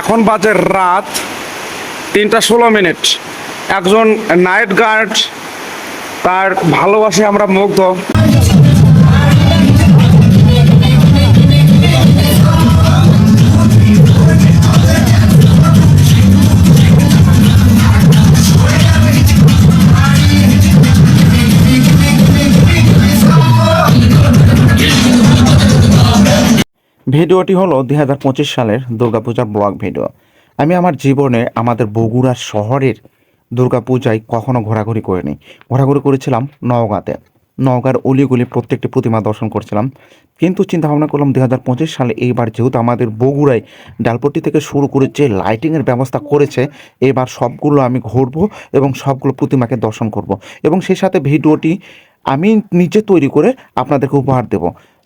এখন বাজে রাত তিনটা ষোলো মিনিট। একজন নাইট গার্ড তার ভালোবাসে আমরা মুগ্ধ। ভিডিওটি হলো দুই হাজার পঁচিশ সালের দুর্গাপূজার ব্লগ ভিডিও। আমি আমার জীবনে আমাদের বগুড়া শহরের দুর্গাপূজায় কখনো ঘোরাঘুরি করিনি। ঘোরাঘুরি করেছিলাম নওগাঁতে। নওগাঁর অলিগুলি প্রত্যেকটি প্রতিমা দর্শন করছিলাম। কিন্তু চিন্তা ভাবনা করলাম দুই হাজার পঁচিশ সালে এইবার যেহেতু আমাদের বগুড়ায় ডালপট্টি থেকে শুরু করে যে লাইটিংয়ের ব্যবস্থা করেছে, এবার সবগুলো আমি ঘুরবো এবং সবগুলো প্রতিমাকে দর্শন করব। এবং সেই সাথে ভিডিওটি আমি নিজে তৈরি করে আপনাদেরকে উপহার দেব।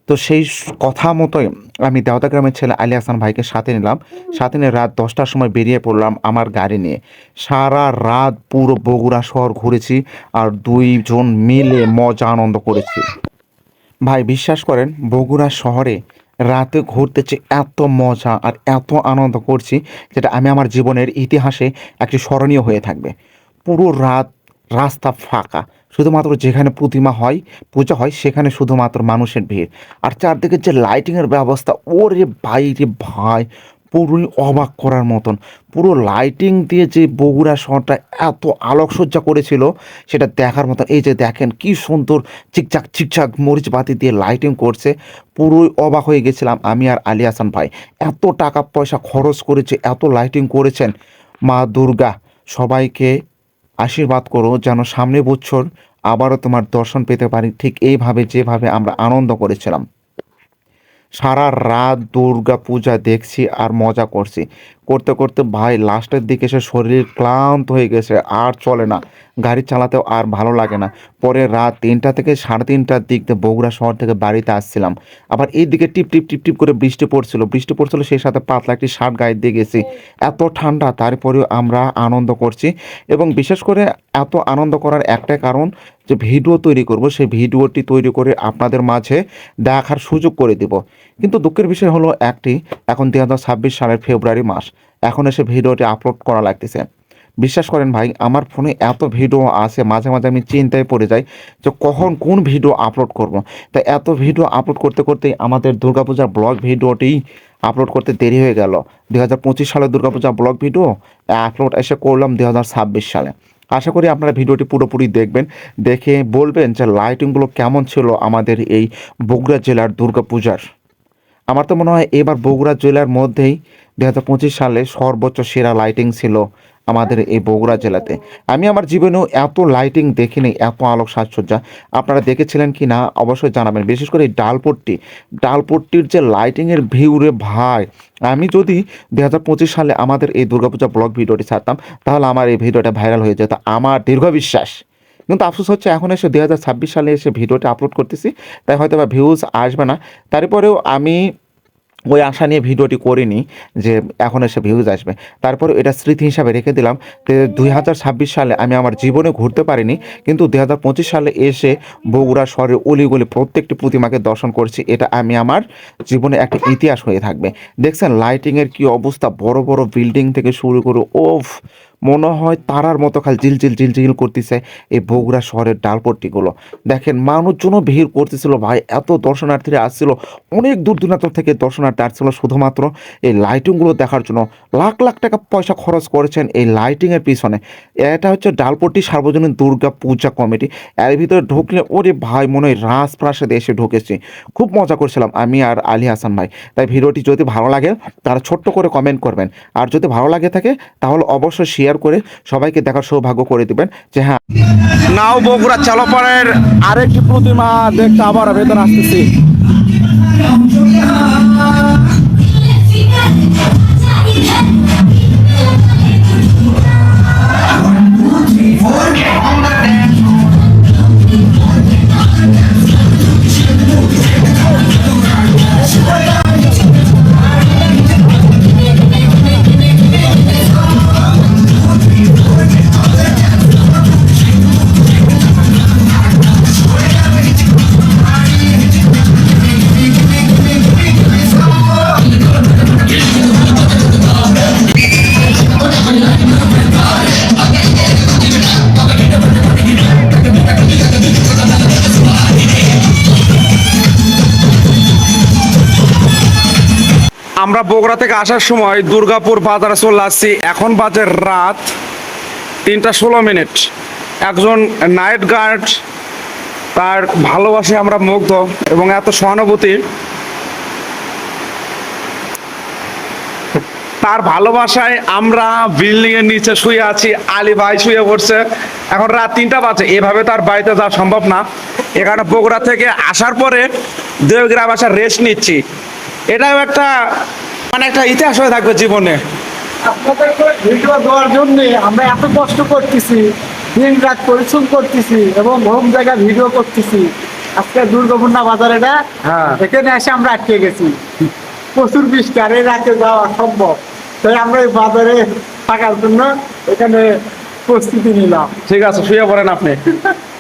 তো সেই কথা মতোই আমি দেওতা গ্রামের ছেলে আলী হাসান ভাইকে সাথে নিলাম। সাথে নিয়ে রাত দশটার সময় বেরিয়ে পড়লাম আমার গাড়ি নিয়ে। সারা রাত পুরো বগুড়া শহর ঘুরেছি আর দুইজন মিলে মজা আনন্দ করেছি। ভাই, বিশ্বাস করেন, বগুড়া শহরে রাতে ঘুরতে যে এত মজা আর এত আনন্দ করছি যেটা আমি আমার জীবনের ইতিহাসে একটি স্মরণীয় হয়ে থাকবে। পুরো রাত রাস্তা ফাঁকা। শুধুমাত্র যেখানে প্রতিমা হয়, পূজা হয়, সেখানে শুধুমাত্র মানুষের ভিড়। আর চারদিকে যে লাইটিংয়ের ব্যবস্থা, ওরে ভাই রে ভাই, পুরোই অবাক করার মতন। পুরো লাইটিং দিয়ে যে বগুড়া শহরটা এত আলোকসজ্জা করেছিল, সেটা দেখার মতন। এই যে দেখেন কি সুন্দর চিকচাক চিকচাক মরিচ বাতি দিয়ে লাইটিং করছে। পুরোই অবাক হয়ে গেছিলাম আমি আর আলী হাসান ভাই। এত টাকা পয়সা খরচ করেছে, এত লাইটিং করেছেন মা দুর্গা। সবাইকে আশীর্বাদ করো যেন সামনে বছর আবারও তোমার দর্শন পেতে পারি ঠিক এইভাবে যেভাবে আমরা আনন্দ করেছিলাম। সারা রাত দুর্গা পূজা দেখছি আর মজা করছি। করতে করতে ভাই, লাস্টের দিকে এসে শরীর ক্লান্ত হয়ে গেছে, আর চলে না। গাড়ি চালাতেও আর ভালো লাগে না। পরে রাত তিনটা থেকে সাড়ে তিনটার দিক দিয়ে বগুড়া শহর থেকে বাড়িতে আসছিলাম। আবার এই দিকে টিপ টিপ টিপ টিপ করে বৃষ্টি পড়ছিল। বৃষ্টি পড়ছিল, সেই সাথে পাতলা একটি শার্ট গায়ে দিয়ে গেছি। এত ঠান্ডা, তারপরেও আমরা আনন্দ করছি। এবং বিশেষ করে এত আনন্দ করার একটাই কারণ যে ভিডিও তৈরি করব। সেই ভিডিওটি তৈরি করে আপনাদের মাঝে দেখার সুযোগ করে দিব। কিন্তু দুঃখের বিষয় হলো একটি, এখন দুই হাজার ছাব্বিশ সালের ফেব্রুয়ারি মাস। এখন এসে ভিডিওটি আপলোড করা লাগতেছে। বিশ্বাস করেন ভাই, আমার ফোনে এত ভিডিও আছে, মাঝে মাঝে আমি চিন্তায় পড়ে যাই যে কখন কোন ভিডিও আপলোড করব। তাই এত ভিডিও আপলোড করতে করতেই আমাদের দুর্গাপূজার ব্লগ ভিডিওটি আপলোড করতে দেরি হয়ে গেল। দু হাজার পঁচিশ সালে দুর্গাপূজা ব্লগ ভিডিও আপলোড এসে করলাম দু হাজার ছাব্বিশ সালে। আশা করি আপনারা ভিডিওটি পুরোপুরি দেখবেন, দেখে বলবেন যে লাইটিংগুলো কেমন ছিল আমাদের এই বগুড়া জেলার দুর্গাপূজার। আমার তো মনে হয় এবার বগুড়া জেলার মধ্যেই দু হাজার পঁচিশ সালে সর্বোচ্চ সেরা লাইটিং ছিল আমাদের এই বগুড়া জেলাতে। আমি আমার জীবনেও এত লাইটিং দেখিনি, এত আলোক সাজসজ্জা। আপনারা দেখেছিলেন কি না, অবশ্যই জানাবেন। বিশেষ করে এই ডালপট্টি। ডালপট্টির যে লাইটিংয়ের ভিউ রে ভাই, আমি যদি দু হাজার পঁচিশ সালে আমাদের এই দুর্গাপূজা ব্লগ ভিডিওটি ছাড়তাম, তাহলে আমার এই ভিডিওটা ভাইরাল হয়ে যেত। আমার দীর্ঘ বিশ্বাস। কিন্তু আফসোস হচ্ছে এখন এসে দুই হাজার ছাব্বিশ সালে এসে ভিডিওটা আপলোড করতেছি, তাই হয়তো বা ভিউজ আসবে না। তারপরেও আমি ওই আশা নিয়ে ভিডিওটি করিনি যে এখন এসে ভিউজ আসবে। তারপরে এটা স্মৃতি হিসাবে রেখে দিলাম দুই হাজার ছাব্বিশ সালে আমি আমার জীবনে ঘুরতে পারিনি, কিন্তু দুই হাজার পঁচিশ সালে এসে বগুড়া শহরের অলিগলি প্রত্যেকটি প্রতিমাকে দর্শন করছি, এটা আমি আমার জীবনে একটা ইতিহাস হয়ে থাকবে। দেখছেন লাইটিংয়ের কি অবস্থা, বড় বড় বিল্ডিং থেকে শুরু করে ওফ মনে হয় তারার মতো খালি জিলজিল জিলজিল করতেছে এই বগুড়া শহরের ডালপট্টিগুলো। দেখেন, মানুষজনও ভিড় করতেছিল ভাই, এত দর্শনার্থীরা আসছিল, অনেক দূর দূরান্ত থেকে দর্শনার্থী আসছিল শুধুমাত্র এই লাইটিংগুলো দেখার জন্য। লাখ লাখ টাকা পয়সা খরচ করেছেন এই লাইটিংয়ের পিছনে। এটা হচ্ছে ডালপট্টি সার্বজনীন দুর্গা পূজা কমিটি। এর ভিতরে ঢুকলে, ওরে ভাই, মনে হয় রাজপ্রাসাদে এসে ঢুকেছি। খুব মজা করছিলাম আমি আর আলী হাসান ভাই। তাই ভিডিওটি যদি ভালো লাগে, তারা ছোট্ট করে কমেন্ট করবেন। আর যদি ভালো লাগে থাকে, তাহলে অবশ্যই শেয়ার করে সবাইকে দেখার সৌভাগ্য করে দেবেন যে হ্যাঁ। নাও বগুড়া চালপাড়ের আরেকটি প্রতিমা দেখতে আবার ভেতরে আসতেছি। আমরা বগুড়া থেকে আসার সময় দুর্গাপুর বাজারে চলে আসছি। এখন বাজে রাত তিনটা ষোলো মিনিট। একজন নাইট গার্ড, তার ভালোবাসে আমরা মুগ্ধ এবং এত সহানুভূতি। তার ভালোবাসায় আমরা বিল্ডিং এর নিচে শুয়ে আছি, আলী ভাই শুয়ে পড়ছে। এখন রাত তিনটা বাজে, এভাবে তার বাড়িতে যাওয়া সম্ভব না। এখানে বগুড়া থেকে আসার পরে দেবগ্রাম আসার রেস্ট নিচ্ছি। এটাও একটা মানে একটা ইতিহাস হয়ে থাকবে জীবনে। আপনাদেরকে ভিডিও দেওয়ার জন্য আমরা এত কষ্ট করতেছি দিন রাত পরিশ্রম করতেছি এবং হোম জায়গা ভিডিও করতেছি। আজকে দুর্গাপূর্ণা বাজার এটা হ্যাঁ। এখানে এসে আমরা আটকে গেছি। প্রচুর বৃষ্টি আর এই রাতে যাওয়া সম্ভব। তাই আমরা এই বাজারে থাকার জন্য এখানে প্রস্তুতি নিলাম। ঠিক আছে শুয়ে পড়েন আপনি।